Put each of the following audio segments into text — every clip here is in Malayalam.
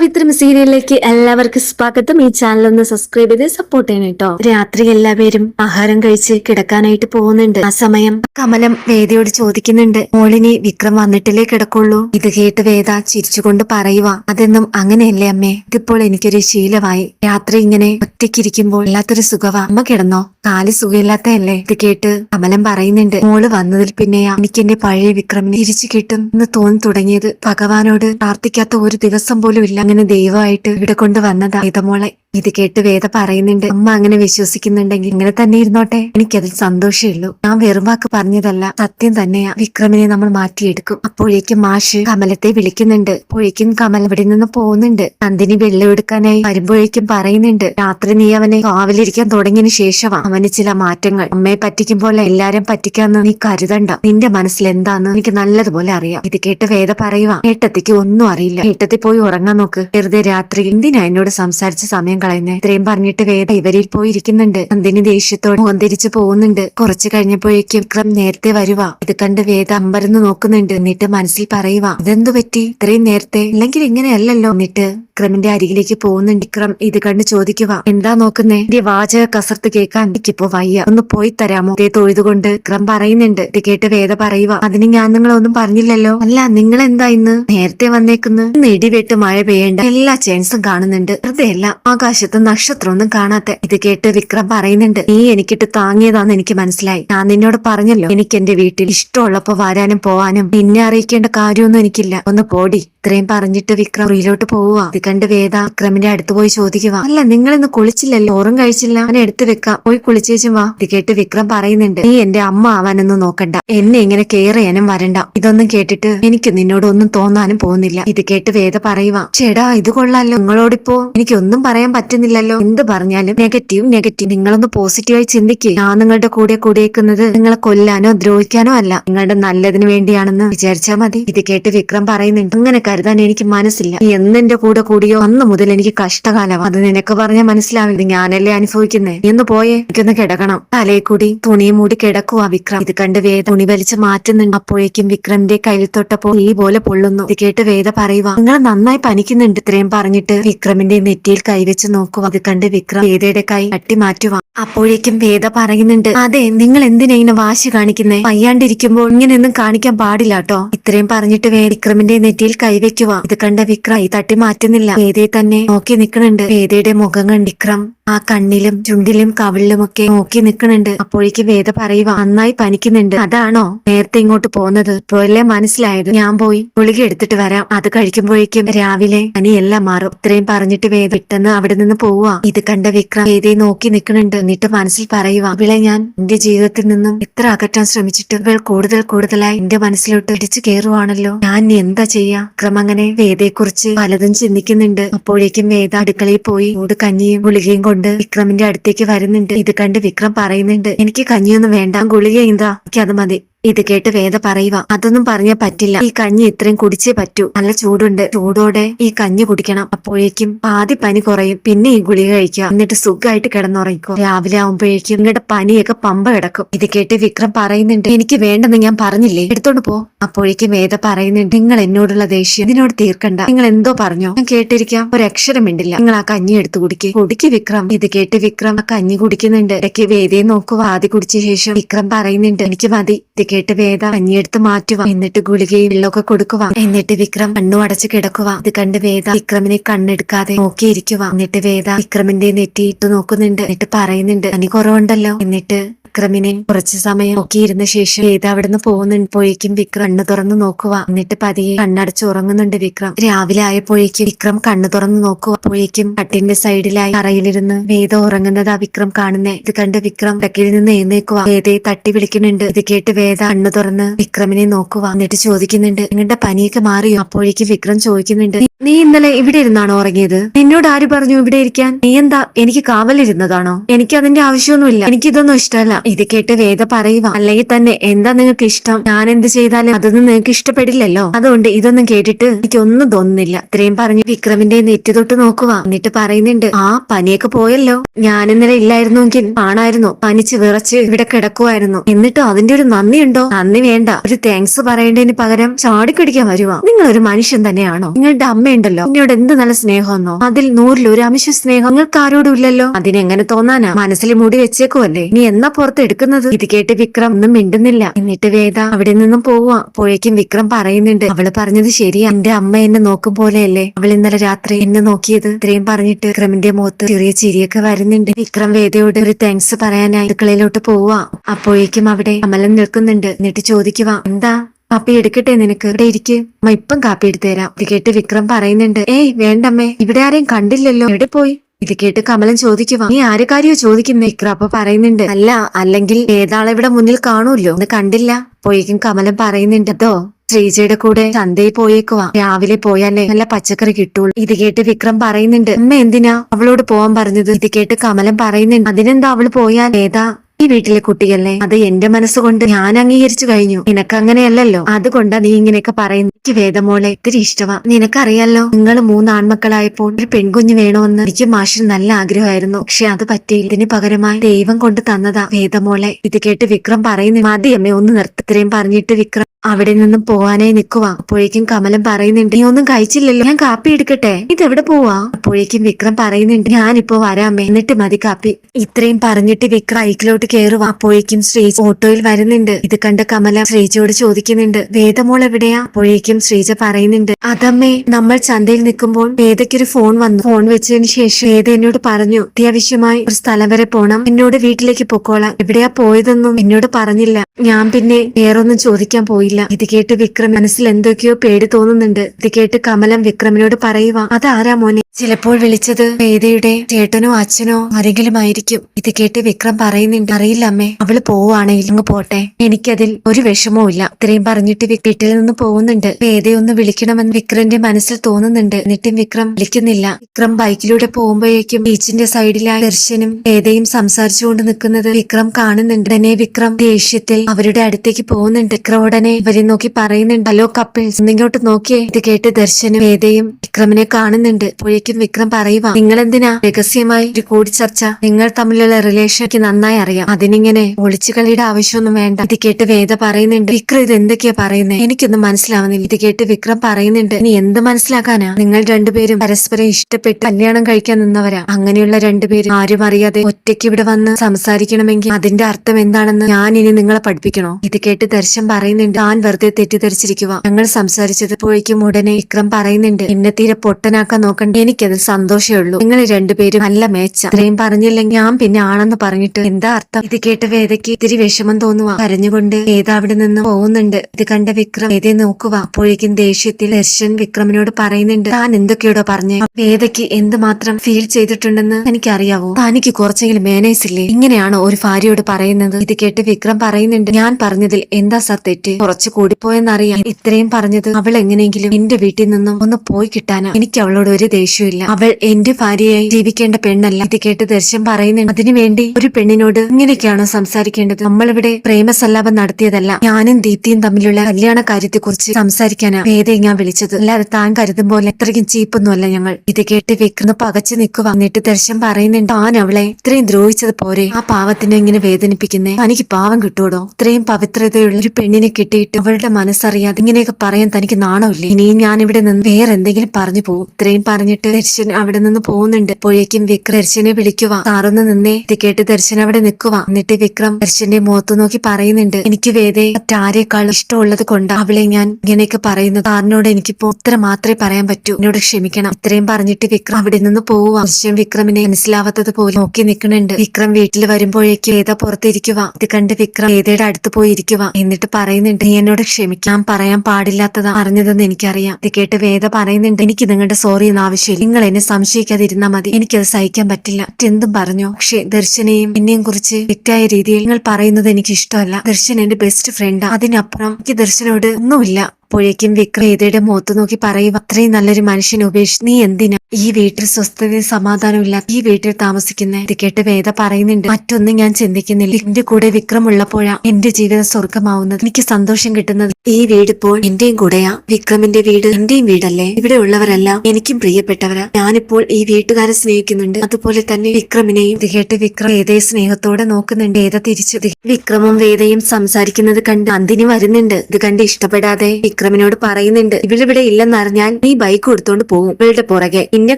പവിത്രം സീരിയലിലേക്ക് എല്ലാവർക്കും സ്വാഗതം. ഈ ചാനൽ ഒന്ന് സബ്സ്ക്രൈബ് ചെയ്ത് സപ്പോർട്ട് ചെയ്യണം കേട്ടോ. രാത്രി എല്ലാവരും ആഹാരം കഴിച്ച് കിടക്കാനായിട്ട് പോകുന്നുണ്ട്. ആ സമയം കമലം വേദയോട് ചോദിക്കുന്നുണ്ട്. മോളിനി വിക്രം വന്നിട്ടില്ലേ കിടക്കുള്ളൂ? ഇത് കേട്ട് വേദ ചിരിച്ചുകൊണ്ട് പറയുക അതെന്നും അങ്ങനെയല്ലേ അമ്മേ? ഇതിപ്പോൾ എനിക്കൊരു ശീലമായി. രാത്രി ഇങ്ങനെ ഒറ്റയ്ക്കിരിക്കുമ്പോൾ വല്ലാത്തൊരു സുഖവാ. അമ്മ കിടന്നോ? കാൽ സുഖമില്ലാത്തല്ലേ ഇത് കേട്ട് കമലം പറയുന്നുണ്ട്. മോൾ വന്നതിൽ പിന്നെയാ എനിക്ക് എന്റെ പഴയ വിക്രമിനെ തിരിച്ചു കിട്ടും എന്ന് തോന്നി തുടങ്ങിയത്. ഭഗവാനോട് പ്രാർത്ഥിക്കാത്ത ഒരു ദിവസം പോലും ഇല്ല. അങ്ങനെ ദൈവമായിട്ട് ഇവിടെ കൊണ്ട് വന്നതാ. ഇതമോളെ ഇത് കേട്ട് വേദ പറയുന്നുണ്ട്. അമ്മ അങ്ങനെ വിശ്വസിക്കുന്നുണ്ടെങ്കിൽ ഇങ്ങനെ തന്നെ ഇരുന്നോട്ടെ? എനിക്കതിൽ സന്തോഷമുള്ളൂ ഞാൻ വെറും വാക്ക് പറഞ്ഞതല്ല. സത്യം തന്നെയാ. വിക്രമിനെ നമ്മൾ മാറ്റിയെടുക്കും. അപ്പോഴേക്കും മാഷ് കമലത്തെ വിളിക്കുന്നുണ്ട്. അപ്പോഴേക്കും കമൽ ഇവിടെ നിന്ന് പോകുന്നുണ്ട്. നന്ദിനി വെള്ളം എടുക്കാനായി വരുമ്പോഴേക്കും പറയുന്നുണ്ട്. രാത്രി നീ അവനെ കാവലിരിക്കാൻ തുടങ്ങിയതിന് ശേഷമാ. അവന് ചില മാറ്റങ്ങൾ. അമ്മയെ പറ്റിക്കുമ്പോൾ എല്ലാരും പറ്റിക്കാന്ന് നീ കരുതണ്ട. നിന്റെ മനസ്സിൽ എന്താന്ന് എനിക്ക് നല്ലതുപോലെ അറിയാം. ഇത് കേട്ട് വേദ പറയുക ഏട്ടത്തിക്ക് ഒന്നും അറിയില്ല. ഏട്ടത്തിൽ പോയി ഉറങ്ങാൻ നോക്ക്. വെറുതെ രാത്രി എന്തിനാ എന്നോട് സംസാരിച്ച സമയം കളയുന്നേ? ഇത്രയും പറഞ്ഞിട്ട് വേദ ഇവരിൽ പോയിരിക്കുന്നുണ്ട്. അന്തിന് ദേഷ്യത്തോട് മുഖന്തിരിച്ച് പോകുന്നുണ്ട്. കുറച്ചു കഴിഞ്ഞപ്പോഴേക്കും വിക്രം നേരത്തെ വരുക ഇത് കണ്ട് വേദ അമ്പരന്ന് നോക്കുന്നുണ്ട്. എന്നിട്ട് മനസ്സിൽ പറയുക ഇതെന്തു പറ്റി? ഇത്രയും നേരത്തെ? അല്ലെങ്കിൽ ഇങ്ങനെയല്ലല്ലോ? എന്നിട്ട് വിക്രമിന്റെ അരികിലേക്ക് പോകുന്നുണ്ട്. വിക്രം ഇത് കണ്ട് ചോദിക്കുക എന്താ നോക്കുന്നേ? എന്റെ വാചക കസർത്ത് കേൾക്കാൻ എനിക്കിപ്പോ വയ്യ. ഒന്ന് പോയി തരാമോ? ഇതേ തൊഴുതുകൊണ്ട് വിക്രം പറയുന്നുണ്ട്. ഇത് കേട്ട് വേദ പറയുക അതിന് ഞാൻ നിങ്ങളൊന്നും പറഞ്ഞില്ലല്ലോ. അല്ല നിങ്ങൾ എന്താ ഇന്ന്? നേരത്തെ വന്നേക്കുന്നു? ഇന്ന് ഇടിവെട്ട് മഴ പെയ്യേണ്ട എല്ലാ ചാൻസും കാണുന്നുണ്ട്. വെറുതെ അല്ല ആകാശത്ത് നക്ഷത്രമൊന്നും കാണാത്ത. ഇത് കേട്ട് വിക്രം പറയുന്നുണ്ട് നീ എനിക്കിട്ട് താങ്ങിയതാന്ന് എനിക്ക് മനസ്സിലായി. ഞാൻ നിന്നോട് പറഞ്ഞല്ലോ എനിക്ക് എന്റെ വീട്ടിൽ ഇഷ്ടമുള്ളപ്പോ വരാനും പോവാനും. നിന്നെ അറിയിക്കേണ്ട കാര്യമൊന്നും എനിക്കില്ല. ഒന്ന് പോടി. ഇത്രയും പറഞ്ഞിട്ട് വിക്രം മുറിയിലോട്ട് പോവുക. ഇത് കണ്ട് വേദ വിക്രമിന്റെ അടുത്ത് പോയി ചോദിക്കുക അല്ല നിങ്ങൾ ഇന്ന് കുളിച്ചില്ലല്ലോ? ഓറും കഴിച്ചില്ല? അവനെ എടുത്തു വെക്കാം. പോയി കുളിച്ചേച്ചും വാ. ഇത് കേട്ട് വിക്രം പറയുന്നുണ്ട് നീ എന്റെ അമ്മ ആവാനൊന്നും നോക്കണ്ട. എന്നെ ഇങ്ങനെ കെയർ ചെയ്യാനും വരണ്ട. ഇതൊന്നും കേട്ടിട്ട് എനിക്ക് നിന്നോട് ഒന്നും തോന്നാനും പോകുന്നില്ല. ഇത് കേട്ട് വേദ പറയുക ചേടാ ഇത് കൊള്ളാലോ. നിങ്ങളോടിപ്പോ എനിക്കൊന്നും പറയാൻ പറ്റുന്നില്ലല്ലോ. എന്ത് പറഞ്ഞാലും നെഗറ്റീവ് നെഗറ്റീവ്. നിങ്ങളൊന്ന് പോസിറ്റീവായി ചിന്തിക്കുക ഞാൻ നിങ്ങളുടെ കൂടെ കൂടിയേക്കുന്നത് നിങ്ങളെ കൊല്ലാനോ ദ്രോഹിക്കാനോ അല്ല. നിങ്ങളുടെ നല്ലതിന് വേണ്ടിയാണെന്ന് വിചാരിച്ചാൽ മതി. ഇത് കേട്ട് വിക്രം പറയുന്നുണ്ട്. അങ്ങനെ കരുതാൻ എനിക്ക് മനസ്സില്ല. എന്നെന്റെ കൂടെ കൂടിയോ? അന്ന് മുതൽ എനിക്ക് കഷ്ടകാലം. അത് നിനക്ക് പറഞ്ഞാൽ മനസ്സിലാവില്ല. ഞാനല്ലേ അനുഭവിക്കുന്നേ? നീ ഒന്ന് പോയേ. എനിക്കൊന്ന് കിടക്കണം. തലയിൽ കൂടി തുണിയും മൂടി കിടക്കുവാ വിക്രം. ഇത് കണ്ട് വേദ തുണി വലിച്ച് മാറ്റുന്നുണ്ട്. അപ്പോഴേക്കും വിക്രമിന്റെ കയ്യിൽ തൊട്ടപ്പോ ഈ പോലെ പൊള്ളുന്നു. ഇത് കേട്ട് വേദ പറയുക നിങ്ങൾ നന്നായി പനിക്കുന്നുണ്ട് ഇത്രയും പറഞ്ഞിട്ട് വിക്രമിന്റെ നെറ്റിയിൽ കൈവച്ച് നോക്കും. അത് കണ്ട് വിക്രം വേദയുടെ കൈ തട്ടി മാറ്റുവാ. അപ്പോഴേക്കും വേദ പറയുന്നുണ്ട് അതെ നിങ്ങൾ എന്തിനാ വാശി കാണിക്കുന്നേ? വയ്യാണ്ടിരിക്കുമ്പോൾ ഇങ്ങനെയൊന്നും കാണിക്കാൻ പാടില്ല കേട്ടോ ഇത്രയും പറഞ്ഞിട്ട് വേ വിക്രമിന്റെ നെറ്റിയിൽ കൈവയ്ക്കുക ഇത് കണ്ട വിക്രം ഈ തട്ടി മാറ്റുന്നില്ല. വേദയെ തന്നെ നോക്കി നിൽക്കുന്നുണ്ട്. വേദയുടെ മുഖം കണ്ട് വിക്രം ആ കണ്ണിലും ചുണ്ടിലും കവിളിലും ഒക്കെ നോക്കി നിൽക്കുന്നുണ്ട്. അപ്പോഴേക്ക് വേദ പറയുക നന്നായി പനിക്കുന്നുണ്ട്. അതാണോ നേരത്തെ ഇങ്ങോട്ട് പോകുന്നത് ഇപ്പോഴല്ലേ മനസ്സിലായത്? ഞാൻ പോയി ഗുളിക എടുത്തിട്ട് വരാം. അത് കഴിക്കുമ്പോഴേക്കും രാവിലെ പനിയെല്ലാം മാറും. ഇത്രയും പറഞ്ഞിട്ട് വേദ പെട്ടെന്ന് അവിടെ നിന്ന് പോവുക ഇത് കണ്ട വിക്രം വേദയെ നോക്കി നിൽക്കുന്നുണ്ട്. എന്നിട്ട് മനസ്സിൽ പറയുക ഇവളെ ഞാൻ എന്റെ ജീവിതത്തിൽ നിന്നും എത്ര അകറ്റാൻ ശ്രമിച്ചിട്ട് ഇവൾ കൂടുതൽ കൂടുതലായി എന്റെ മനസ്സിലോട്ട് ഇടിച്ചു കയറുവാണല്ലോ ഞാൻ എന്താ ചെയ്യാ? വിക്രം അങ്ങനെ വേദയെക്കുറിച്ച് പലതും ചിന്തിക്കുന്നുണ്ട്. അപ്പോഴേക്കും വേദ അടുക്കളയിൽ പോയി ചൂട് കഞ്ഞിയും ഗുളികയും കൊണ്ട് വിക്രമിന്റെ അടുത്തേക്ക് വരുന്നുണ്ട്. ഇത് കണ്ട് വിക്രം പറയുന്നുണ്ട് എനിക്ക് കഞ്ഞിയൊന്നും വേണ്ട. ഗുളിക എന്താ? എനിക്കത് മതി. ഇത് കേട്ട് വേദ പറയുക അതൊന്നും പറഞ്ഞ പറ്റില്ല. ഈ കഞ്ഞി ഇത്രയും കുടിച്ചേ പറ്റൂ. നല്ല ചൂടുണ്ട്. ചൂടോടെ ഈ കഞ്ഞി കുടിക്കണം. അപ്പോഴേക്കും ആദ്യ പനി കുറയും. പിന്നെ ഈ ഗുളിക കഴിക്കുക. എന്നിട്ട് സുഖമായിട്ട് കിടന്നുറങ്ങിക്കോ. രാവിലെ ആവുമ്പോഴേക്കും നിങ്ങളുടെ പനിയൊക്കെ പമ്പ കിടക്കും. ഇത് കേട്ട് വിക്രം പറയുന്നുണ്ട് എനിക്ക് വേണ്ടെന്ന് ഞാൻ പറഞ്ഞില്ലേ? എടുത്തോണ്ട് പോ. അപ്പോഴേക്കും വേദ പറയുന്നുണ്ട് നിങ്ങൾ എന്നോടുള്ള ദേഷ്യം ഇതിനോട് തീർക്കണ്ട. നിങ്ങൾ എന്തോ പറഞ്ഞോ? ഞാൻ കേട്ടിരിക്കാം. ഒരു അക്ഷരം മിണ്ടില്ല. നിങ്ങൾ ആ കഞ്ഞി എടുത്തു കുടിക്ക്. കുടിക്ക് വിക്രം. ഇത് കേട്ട് വിക്രം ആ കഞ്ഞി കുടിക്കുന്നുണ്ട്. ഇടയ്ക്ക് വേദയെ നോക്കുക ആദ്യ കുടിച്ച ശേഷം വിക്രം പറയുന്നുണ്ട് എനിക്ക് മതി. കേട്ട് വേദ കഞ്ഞിയെടുത്ത് മാറ്റുക എന്നിട്ട് ഗുളികയും വെള്ളമൊക്കെ കൊടുക്കുക എന്നിട്ട് വിക്രം കണ്ണു അടച്ചു കിടക്കുക ഇത് കണ്ട് വേദ വിക്രമിനെ കണ്ണെടുക്കാതെ നോക്കിയിരിക്കുക എന്നിട്ട് വേദ വിക്രമിന്റെ നെറ്റിയിട്ട് നോക്കുന്നുണ്ട്. എന്നിട്ട് പറയുന്നുണ്ട് പനി കുറവുണ്ടല്ലോ. എന്നിട്ട് വിക്രമിനെ കുറച്ചു സമയം നോക്കിയിരുന്ന ശേഷം വേദ അവിടുന്ന് പോകുമ്പോഴേക്കും വിക്രം കണ്ണു തുറന്നു നോക്കുക എന്നിട്ട് പതിയെ കണ്ണടച്ച് ഉറങ്ങുന്നുണ്ട് വിക്രം. രാവിലെ ആയപ്പോഴേക്കും വിക്രം കണ്ണു തുറന്നു നോക്കുക അപ്പോഴേക്കും കട്ടിന്റെ സൈഡിലായി അറയിലിരുന്ന് വേദ ഉറങ്ങുന്നത് ആ വിക്രം കാണുന്നേ. ഇത് കണ്ട് വിക്രം ഇടക്കിൽ നിന്ന് എഴുന്നേക്കുക വേദയെ തട്ടി വിളിക്കുന്നുണ്ട്. ഇത് കേട്ട് വേദ കണ്ണു തുറന്ന് വിക്രമിനെ നോക്കുക എന്നിട്ട് ചോദിക്കുന്നുണ്ട്. നിങ്ങളുടെ പനിയൊക്കെ മാറിയോ? അപ്പോഴേക്കും വിക്രം ചോദിക്കുന്നുണ്ട്. "നീ- ഇന്നലെ ഇവിടെ ഇരുന്നാണോ ഉറങ്ങിയത്? നിന്നോട് ആര് പറഞ്ഞു ഇവിടെ ഇരിക്കാൻ? നീ എന്താ എനിക്ക് കാവലിരുന്നതാണോ? എനിക്ക് അതിന്റെ ആവശ്യമൊന്നുമില്ല. എനിക്ക് ഇതൊന്നും ഇഷ്ടമല്ല. ഇത് കേട്ട് വേദ പറയുക അല്ലെങ്കിൽ തന്നെ എന്താ നിങ്ങൾക്ക് ഇഷ്ടം? ഞാൻ എന്ത് ചെയ്താലും അതൊന്നും നിങ്ങൾക്ക് ഇഷ്ടപ്പെടില്ലല്ലോ. അതുകൊണ്ട് ഇതൊന്നും കേട്ടിട്ട് എനിക്കൊന്നും തോന്നുന്നില്ല. ഇത്രയും പറഞ്ഞു വിക്രമിന്റെ നെറ്റ് തൊട്ട് നോക്കുക എന്നിട്ട് പറയുന്നുണ്ട് ആ പനിയൊക്കെ പോയല്ലോ. ഞാൻ ഇന്നലെ ഇല്ലായിരുന്നുവെങ്കിൽ കാണായിരുന്നു പനിച്ച് വിറച്ച് ഇവിടെ കിടക്കുമായിരുന്നു എന്നിട്ടും അതിന്റെ ഒരു നന്ദിയുണ്ടോ. നന്ദി വേണ്ട. ഒരു താങ്ക്സ് പറയേണ്ടതിന് പകരം ചാടിക്കടിക്കാൻ വരുവാ. നിങ്ങൾ ഒരു മനുഷ്യൻ തന്നെയാണോ? നിങ്ങളുടെ അമ്മയുണ്ടല്ലോ. എന്നോട് എന്ത് നല്ല സ്നേഹമെന്നോ? അതിൽ നൂറിൽ ഒരു അംശ സ്നേഹം നിങ്ങൾക്ക് ആരോടും ഇല്ലല്ലോ. അതിനെങ്ങനെ തോന്നാനാ? മനസ്സിൽ മൂടി വെച്ചേക്കുമല്ലേ നീ എന്നാ പുറത്ത് എടുക്കുന്നത്? ഇത് കേട്ട് വിക്രം ഒന്നും മിണ്ടുന്നില്ല. എന്നിട്ട് വേദ അവിടെ നിന്നും പോവാ അപ്പോഴേക്കും വിക്രം പറയുന്നുണ്ട്. അവൾ പറഞ്ഞത് ശരിയാ. എന്റെ അമ്മ എന്നെ നോക്കും പോലെയല്ലേ? അവൾ ഇന്നലെ രാത്രി എന്നെ നോക്കിയത്. ഇത്രയും പറഞ്ഞിട്ട് വിക്രമിന്റെ മുഖത്ത് ചെറിയ ചിരിയൊക്കെ വരുന്നുണ്ട്. വിക്രം വേദയോട് ഒരു താങ്ക്സ് പറയാനായി അടുക്കളയിലോട്ട് പോവാ അപ്പോഴേക്കും അവിടെ അമലൻ നിൽക്കുന്നുണ്ട്. എന്നിട്ട് ചോദിക്കുക എന്താ? കാപ്പി എടുക്കട്ടെ നിനക്ക്? ഇവിടെ ഇരിക്ക്. അമ്മ ഇപ്പം കാപ്പി എടുത്തു തരാം. ഇത് കേട്ട് വിക്രം പറയുന്നുണ്ട് ഏയ് വേണ്ടമ്മേ. ഇവിടെ ആരെയും കണ്ടില്ലല്ലോ. എവിടെ പോയി? ഇത് കേട്ട് കമലൻ ചോദിക്കുക നീ ആരെ കാര്യോ ചോദിക്കുന്നു? വിക്രം അപ്പൊ പറയുന്നുണ്ട് അല്ല അല്ലെങ്കിൽ ഏതാളെ ഇവിടെ മുന്നിൽ കാണൂല്ലോ ഒന്ന് കണ്ടില്ല? പോയേക്കും കമലൻ പറയുന്നുണ്ട് അതോ ശ്രീജയുടെ കൂടെ ചന്തയിൽ പോയേക്കുവാ. രാവിലെ പോയാലേ നല്ല പച്ചക്കറി കിട്ടുള്ളൂ. ഇത് കേട്ട് വിക്രം പറയുന്നുണ്ട് അമ്മ എന്തിനാ അവളോട് പോവാൻ പറഞ്ഞത്? ഇത് കേട്ട് കമലൻ പറയുന്നുണ്ട് അതിനെന്താ അവൾ പോയാൽ? ഏതാ? ഈ വീട്ടിലെ കുട്ടിയല്ലേ അത് എന്റെ മനസ്സുകൊണ്ട് ഞാൻ അംഗീകരിച്ചു കഴിഞ്ഞു. നിനക്കങ്ങനെയല്ലല്ലോ? അതുകൊണ്ടാ നീ ഇങ്ങനെയൊക്കെ പറയുന്നത്. എനിക്ക് വേദമോളെ ഇത്തിരി ഇഷ്ടമാ നിനക്കറിയാലോ? നിങ്ങൾ മൂന്ന് ആൺമക്കളായപ്പോൾ ഒരു പെൺകുഞ്ഞ് വേണമെന്ന് എനിക്ക് മാഷിന് നല്ല ആഗ്രഹമായിരുന്നു. പക്ഷെ അത് പറ്റിയില്ല. ഇതിന് പകരമായി ദൈവം കൊണ്ട് തന്നതാ വേദമോളെ. ഇത് കേട്ട് വിക്രം പറയുന്നു മതിയമ്മേ ഒന്ന് നിർത്തത്രയും പറഞ്ഞിട്ട് വിക്രം അവിടെ നിന്ന് പോവാനായി നിൽക്കുക അപ്പോഴേക്കും കമലം പറയുന്നുണ്ട് നീ ഒന്നും കഴിച്ചില്ലല്ലോ ഞാൻ കാപ്പി എടുക്കട്ടെ. ഇതെവിടെ പോവാ? അപ്പോഴേക്കും വിക്രം പറയുന്നുണ്ട് ഞാനിപ്പോ വരാം എന്നിട്ട് മതി കാപ്പി. ഇത്രയും പറഞ്ഞിട്ട് വിക്രം ഐക്കിലോട്ട് കയറുക അപ്പോഴേക്കും ശ്രീജ ഓട്ടോയിൽ വരുന്നുണ്ട്. ഇത് കണ്ട കമല ശ്രീജയോട് ചോദിക്കുന്നുണ്ട് വേദമോൾ എവിടെയാ? അപ്പോഴേക്കും ശ്രീജ പറയുന്നുണ്ട് അതമ്മേ നമ്മൾ ചന്തയിൽ നിൽക്കുമ്പോൾ വേദയ്ക്കൊരു ഫോൺ വന്നു. ഫോൺ വെച്ചതിന് ശേഷം വേദ എന്നോട് പറഞ്ഞു അത്യാവശ്യമായി ഒരു സ്ഥലം വരെ പോണം. എന്നോട് വീട്ടിലേക്ക് പൊക്കോളാം. എവിടെയാ പോയതെന്നും എന്നോട് പറഞ്ഞില്ല. ഞാൻ പിന്നെ വേറൊന്നും ചോദിക്കാൻ പോയില്ല ഇത് കേട്ട് വിക്രം മനസ്സിൽ എന്തൊക്കെയോ പേടി തോന്നുന്നുണ്ട്. ഇത് കേട്ട് കമലം വിക്രമിനോട് പറയുക അതാരാ മോനെ? ചിലപ്പോൾ വിളിച്ചത് വേദയുടെ ചേട്ടനോ അച്ഛനോ ആരെങ്കിലും ആയിരിക്കും. ഇത് കേട്ട് വിക്രം പറയുന്നുണ്ട് അറിയില്ല അമ്മേ അവൾ പോവാണെങ്കിൽ അങ്ങ് പോട്ടെ. എനിക്കതിൽ ഒരു വിഷമവും ഇല്ല. ഇത്രയും പറഞ്ഞിട്ട് വീട്ടിൽ നിന്ന് പോകുന്നുണ്ട്. വേദയൊന്ന് വിളിക്കണമെന്ന് വിക്രന്റെ മനസ്സിൽ തോന്നുന്നുണ്ട്. എന്നിട്ടും വിക്രം വിളിക്കുന്നില്ല. വിക്രം ബൈക്കിലൂടെ പോകുമ്പോഴേക്കും ബീച്ചിന്റെ സൈഡിലായി ദർശനും വേദയും സംസാരിച്ചുകൊണ്ട് നിൽക്കുന്നത് വിക്രം കാണുന്നുണ്ട്. ഉടനെ വിക്രം ദേഷ്യത്തിൽ അവരുടെ അടുത്തേക്ക് പോകുന്നുണ്ട്. വിക്രം ഉടനെ ഇവരെ നോക്കി പറയുന്നുണ്ടല്ലോ കപ്പിൾസ് നിങ്ങോട്ട് നോക്കിയേ. ഇത് കേട്ട് ദർശനും വേദയും വിക്രമിനെ കാണുന്നുണ്ട്. അപ്പോഴേക്കും വിക്രം പറയുക നിങ്ങൾ എന്തിനാ രഹസ്യമായി ഒരു കൂടിച്ചർച്ച നിങ്ങൾ തമ്മിലുള്ള റിലേഷൻ എനിക്ക് നന്നായി അറിയാം. അതിനിങ്ങനെ ഒളിച്ചുകളിയുടെ ആവശ്യമൊന്നും വേണ്ട. ഇത് കേട്ട് വേദ പറയുന്നുണ്ട് വിക്രം ഇത് എന്തൊക്കെയാ പറയുന്നത് എനിക്കൊന്നും മനസ്സിലാവുന്നില്ല. ഇത് കേട്ട് വിക്രം പറയുന്നുണ്ട് ഇനി എന്ത് മനസ്സിലാക്കാനാ? നിങ്ങൾ രണ്ടുപേരും പരസ്പരം ഇഷ്ടപ്പെട്ട് കല്യാണം കഴിക്കാൻ നിന്നവരാ. അങ്ങനെയുള്ള രണ്ടുപേരും ആരും അറിയാതെ ഒറ്റയ്ക്ക് ഇവിടെ വന്ന് സംസാരിക്കണമെങ്കിൽ അതിന്റെ അർത്ഥം എന്താണെന്ന് ഞാൻ ഇനി നിങ്ങളെ പഠിപ്പിക്കണോ? ഇത് കേട്ട് ദർശൻ പറയുന്നുണ്ട് താൻ വെറുതെ തെറ്റിദ്ധരിച്ചിരിക്കുക ഞങ്ങൾ സംസാരിച്ചത് പോയിക്കും ഉടനെ വിക്രം പറയുന്നുണ്ട് എന്നെ തീരെ പൊട്ടനാക്കാൻ നോക്കണ്ട. എനിക്കത് സന്തോഷമേ ഉള്ളൂ. നിങ്ങൾ രണ്ടുപേരും നല്ല മേച്ച. ഇത്രയും പറഞ്ഞില്ലെങ്കിൽ ഞാൻ പിന്നെ ആണെന്ന് പറഞ്ഞിട്ട് എന്താ അർത്ഥം? ഇത് കേട്ട വേദയ്ക്ക് ഇത്തിരി വിഷമം തോന്നുക കരഞ്ഞുകൊണ്ട് അവിടെ നിന്ന് പോകുന്നുണ്ട്. ഇത് കണ്ട വിക്രം വേദയെ നോക്കുക അപ്പോഴേക്കും ദേഷ്യത്തിൽ ദർശൻ വിക്രമിനോട് പറയുന്നുണ്ട് താൻ എന്തൊക്കെയോടോ പറഞ്ഞേ? വേദയ്ക്ക് എന്തുമാത്രം ഫീൽ ചെയ്തിട്ടുണ്ടെന്ന് എനിക്കറിയാവോ? തനിക്ക് കുറച്ചെങ്കിലും മേനേഴ്സ് ഇല്ലേ? ഇങ്ങനെയാണോ ഒരു ഭാര്യയോട് പറയുന്നത്? ഇത് കേട്ട് വിക്രം പറയുന്നുണ്ട് ഞാൻ പറഞ്ഞതിൽ എന്താ സർ തെറ്റ് കുറച്ച് കൂടിപ്പോയെന്നറിയാം. ഇത്രയും പറഞ്ഞത് അവൾ എങ്ങനെയെങ്കിലും എന്റെ വീട്ടിൽ നിന്നും ഒന്ന് പോയി കിട്ടാനാ? എനിക്ക് അവളോട് ഒരു ദേഷ്യമില്ല അവൾ എന്റെ ഭാര്യയായി ജീവിക്കേണ്ട പെണ്ണല്ല. ഇത് കേട്ട് ദർശൻ പറയുന്നുണ്ട് അതിനുവേണ്ടി ഒരു പെണ്ണിനോട് ഇങ്ങനെയൊക്കെയാണോ സംസാരിക്കേണ്ടത്? നമ്മളിവിടെ പ്രേമസല്ലാപം നടത്തിയതല്ല. ഞാനും ദീപ്തിയും തമ്മിലുള്ള കല്യാണ കാര്യത്തെക്കുറിച്ച് സംസാരിക്കാനാ വേദയെ ഞാൻ വിളിച്ചത്. അല്ലാതെ താൻ കരുതും പോലെ അത്രയ്ക്കും ചീപ്പൊന്നുമല്ല ഞങ്ങൾ. ഇത് കേട്ട് വെക്കുന്ന പകച്ചു നിൽക്കുക. എന്നിട്ട് ദർശൻ പറയുന്നുണ്ട് താൻ അവളെ ഇത്രയും ദ്രോഹിച്ചത് പോരെ? ആ പാവത്തിനെ ഇങ്ങനെ വേദനിപ്പിക്കുന്നേ? തനിക്ക് പാവം കിട്ടൂടോ ഇത്രയും പവിത്രതയുള്ള ഒരു പെണ്ണിനെ കിട്ടിയിട്ട് അവളുടെ മനസ്സറിയാതെ ഇങ്ങനെയൊക്കെ പറയാൻ തനിക്ക് നാണമില്ലേ? ഇനിയും ഞാൻ ഇവിടെ നിന്ന് വേറെ എന്തെങ്കിലും പറഞ്ഞു പോകും. ഇത്രയും പറഞ്ഞിട്ട് ദർശൻ അവിടെ നിന്ന് പോകുന്നുണ്ട്. അപ്പോഴേക്കും വിക്രം ദർശനെ വിളിക്കുക സാറൊന്ന് നിന്നേ. ഇത് കേട്ട് ദർശൻ അവിടെ നിൽക്കുക എന്നിട്ട് വിക്രം ദർശന്റെ മുഖത്ത് നോക്കി പറയുന്നുണ്ട്. എനിക്ക് വേദയെ മറ്റാരേക്കാൾ ഇഷ്ടമുള്ളത് കൊണ്ട് അവളെ ഞാൻ ഇങ്ങനെയൊക്കെ പറയുന്നത്. സാറിനോട് എനിക്കിപ്പോ ഇത്ര മാത്രമേ പറയാൻ പറ്റൂ. എന്നോട് ക്ഷമിക്കണം. ഇത്രയും പറഞ്ഞിട്ട് വിക്രം അവിടെ നിന്ന് പോവുക ദർശൻ വിക്രമിനെ മനസ്സിലാവാത്തത് പോലെ നോക്കി നിൽക്കുന്നുണ്ട്. വിക്രം വീട്ടിൽ വരുമ്പോഴേക്കും വേദ പുറത്തിരിക്കുക ഇത് കണ്ട് വിക്രം വേദയുടെ അടുത്ത് പോയിരിക്കുക എന്നിട്ട് പറയുന്നുണ്ട് നീ എന്നോട് ക്ഷമിക്കാൻ പറയാൻ പാടില്ലാത്തതാ അറിഞ്ഞതെന്ന് എനിക്കറിയാം. ഇത് കേട്ട് വേദ പറയുന്നുണ്ട് എനിക്ക് നിങ്ങളുടെ സോറി എന്ന ആവശ്യമില്ല. നിങ്ങൾ എന്നെ സംശയിക്കാതിരുന്നാ മതി. എനിക്കത് സഹിക്കാൻ പറ്റില്ല. മറ്റെന്തും പറഞ്ഞു. പക്ഷെ ദർശനെയും എന്നെയും കുറിച്ച് തെറ്റായ രീതിയിൽ നിങ്ങൾ പറയുന്നത് എനിക്ക് ഇഷ്ടമല്ല ദർശൻ എന്റെ ബെസ്റ്റ് ഫ്രണ്ടാ അതിനപ്പുറം എനിക്ക് ദർശനോട് ഒന്നുമില്ല. അപ്പോഴേക്കും വിക്രേതയുടെ മുഖത്ത് നോക്കി പറയും അത്രയും നല്ലൊരു മനുഷ്യൻ ഉപേക്ഷിച്ച് നീ എന്തിനാ ഈ വീട്ടിൽ സ്വസ്ഥതയും സമാധാനവും ഇല്ല ഈ വീട്ടിൽ താമസിക്കുന്ന? ഇത് കേട്ട് വേദ പറയുന്നുണ്ട് മറ്റൊന്നും ഞാൻ ചിന്തിക്കുന്നില്ല. എന്റെ കൂടെ വിക്രം ഉള്ളപ്പോഴാ എന്റെ ജീവിതം സ്വർഗമാവുന്നത് എനിക്ക് സന്തോഷം കിട്ടുന്നത് ഈ വീട് ഇപ്പോൾ എന്റെയും കൂടെയാ. വിക്രമിന്റെ വീട് എന്റെയും വീടല്ലേ? ഇവിടെ ഉള്ളവരെല്ലാം എനിക്കും പ്രിയപ്പെട്ടവരാ. ഞാനിപ്പോൾ ഈ വീട്ടുകാരെ സ്നേഹിക്കുന്നുണ്ട്. അതുപോലെ തന്നെ വിക്രമിനെയും കേട്ട് വിക്രം വേദയെ സ്നേഹത്തോടെ നോക്കുന്നുണ്ട്. വേദ തിരിച്ചു വിക്രമും വേദയും സംസാരിക്കുന്നത് കണ്ട് അന്തിനി വരുന്നുണ്ട്. ഇത് കണ്ട് ഇഷ്ടപ്പെടാതെ വിക്രമിനോട് പറയുന്നുണ്ട്. ഇവളിവിടെ ഇല്ലെന്നറിഞ്ഞാൽ നീ ബൈക്ക് കൊടുത്തോണ്ട് പോകും. ഇവളുടെ പുറകെ ഇന്നെ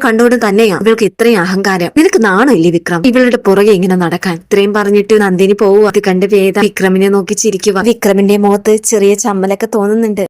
കണ്ടോണ്ട് തന്നെയാ. ഇവൾക്ക് ഇത്രയും അഹങ്കാരം. നിനക്ക് നാണമില്ലേ വിക്രം? ഇവളുടെ പുറകെ ഇങ്ങനെ നടക്കാൻ. ഇത്രയും പറഞ്ഞിട്ട് നന്ദിനി പോവുക. അത് കണ്ട് വേദ വിക്രമിനെ നോക്കി ചിരിക്കുക. വിക്രമിന്റെ മുഖത്ത് ചെറിയ ചമ്മലൊക്കെ തോന്നുന്നുണ്ട്.